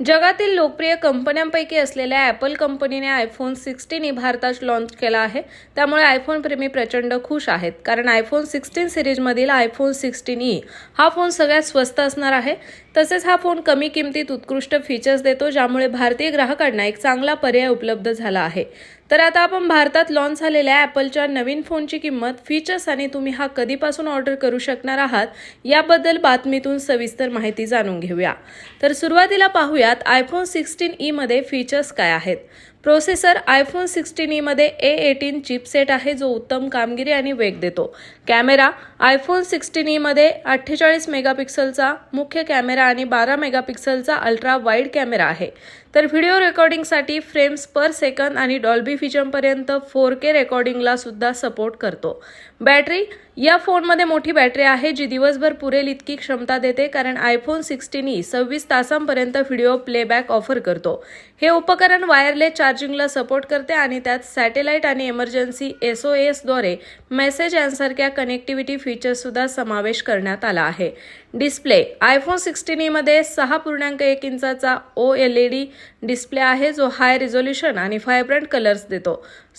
जगातील लोकप्रिय कंपन्यांपैकी असलेल्या ॲपल कंपनीने आयफोन सिक्स्टीन भारतात लाँच केला आहे. त्यामुळे आयफोन प्रेमी प्रचंड खुश आहेत. कारण आयफोन सिक्स्टीन सिरीजमधील आयफोन सिक्स्टीन ई हा फोन सगळ्यात स्वस्त असणार आहे. तसेच हा फोन कमी किमतीत उत्कृष्ट फीचर्स देतो ज्यामुळे भारतीय ग्राहकांना एक चांगला पर्याय उपलब्ध झाला आहे. तर आता आपण भारतात लॉन्च झालेल्या ॲपलच्या नवीन फोनची किंमत फीचर्स आणि तुम्ही हा कधीपासून ऑर्डर करू शकणार आहात याबद्दल बातमीतून सविस्तर माहिती जाणून घेऊया. तर सुरुवातीला पाहूया यात आयफोन सिक्स्टीन ईमध्ये फीचर्स काय आहेत? प्रोसेसर आयफोन सिक्स्टीन ईमध्ये ए एटीन चिपसेट आहे जो उत्तम कामगिरी आणि वेग देतो. कॅमेरा आयफोन सिक्स्टीन ईमध्ये अठ्ठेचाळीस मेगापिक्सलचा मुख्य कॅमेरा आणि बारा मेगापिक्सलचा अल्ट्रा वाईड कॅमेरा आहे. तर व्हिडिओ रेकॉर्डिंगसाठी फ्रेम्स पर सेकंद आणि डॉल्बी फिजनपर्यंत फोर के रेकॉर्डिंगला सुद्धा सपोर्ट करतो. बॅटरी या फोनमध्ये मोठी बॅटरी आहे जी दिवसभर पुरेल इतकी क्षमता देते कारण आयफोन सिक्स्टीन ई सव्वीस तासांपर्यंत व्हिडिओ प्लेबॅक ऑफर करतो. हे उपकरण वायरलेस चार्जिंगला सपोर्ट करते आणि त्यात सॅटेलाईट आणि एमर्जन्सी एस ओ एसद्वारे मेसेज यांसारख्या कनेक्टिव्हिटी फीचर्ससुद्धा समावेश करण्यात आला आहे. डिस्प्ले. आयफोन सिक्स्टीन ईमध्ये सहा पूर्णांक एक इंचाचा O L E D display आहे जो हाय रिझोल्युशन आणि व्हायब्रंट कलर्स देतो.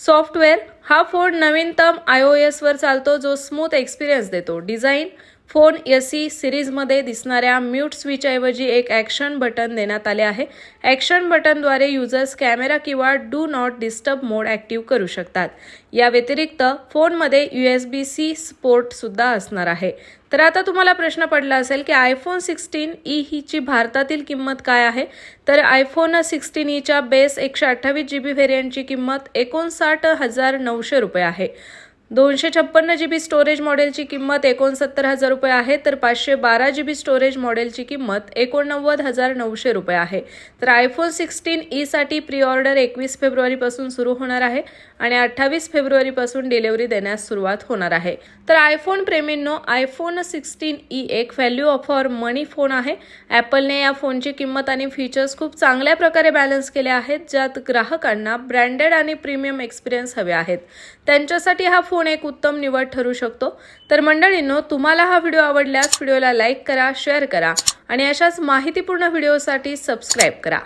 सॉफ्टवेअर हा फोन नवीनतम आय ओ एसवर चालतो जो स्मूथ एक्सपिरियन्स देतो. डिझाईन फोन यसी सिरीजमध्ये दिसणाऱ्या म्यूट स्विचऐवजी एक ॲक्शन बटन देण्यात आले आहे. ॲक्शन बटनद्वारे युजर्स कॅमेरा किंवा do not disturb mode active करू शकतात. या व्यतिरिक्त फोनमध्ये यू एस बी सी स्पोर्टसुद्धा असणार आहे. तर आता तुम्हाला प्रश्न पडला असेल की आयफोन सिक्स्टीन ई हीची भारतातील किंमत काय आहे? तर आयफोन सिक्स्टीन ईच्या बेस एकशे अठ्ठावीस जी बी व्हेरियंटची किंमत एकोणसाठ हजार नऊशे रुपये आहे. दोनशे छप्पन्न जी बी स्टोरेज मॉडेलची किंमत एकोणसत्तर हजार रुपये आहे तर पाचशे बारा जी बी स्टोरेज मॉडेलची किंमत एकोणनव्वद हजार नऊशे रुपये आहे. तर आयफोन सिक्स्टीन ईसाठी प्री ऑर्डर एकवीस फेब्रुवारीपासून सुरू होणार आहे आणि अठ्ठावीस फेब्रुवारीपासून डिलिव्हरी देण्यास सुरुवात होणार आहे. तर आयफोन प्रेमींनो आयफोन सिक्स्टीन ई एक व्हॅल्यू फॉर मनी फोन आहे. ॲपलने या फोनची किंमत आणि फीचर्स खूप चांगल्या प्रकारे बॅलन्स केले आहेत ज्यात ग्राहकांना ब्रँडेड आणि प्रीमियम एक्सपिरियन्स हवे आहेत. त्यांच्यासाठी हा फोन एक उत्तम निवड ठरू शकतो. तर मंडळींनो तुम्हाला हा व्हिडिओ आवडल्यास व्हिडिओला लाईक करा शेअर करा आणि अशाच माहितीपूर्ण व्हिडिओसाठी सबस्क्राईब करा.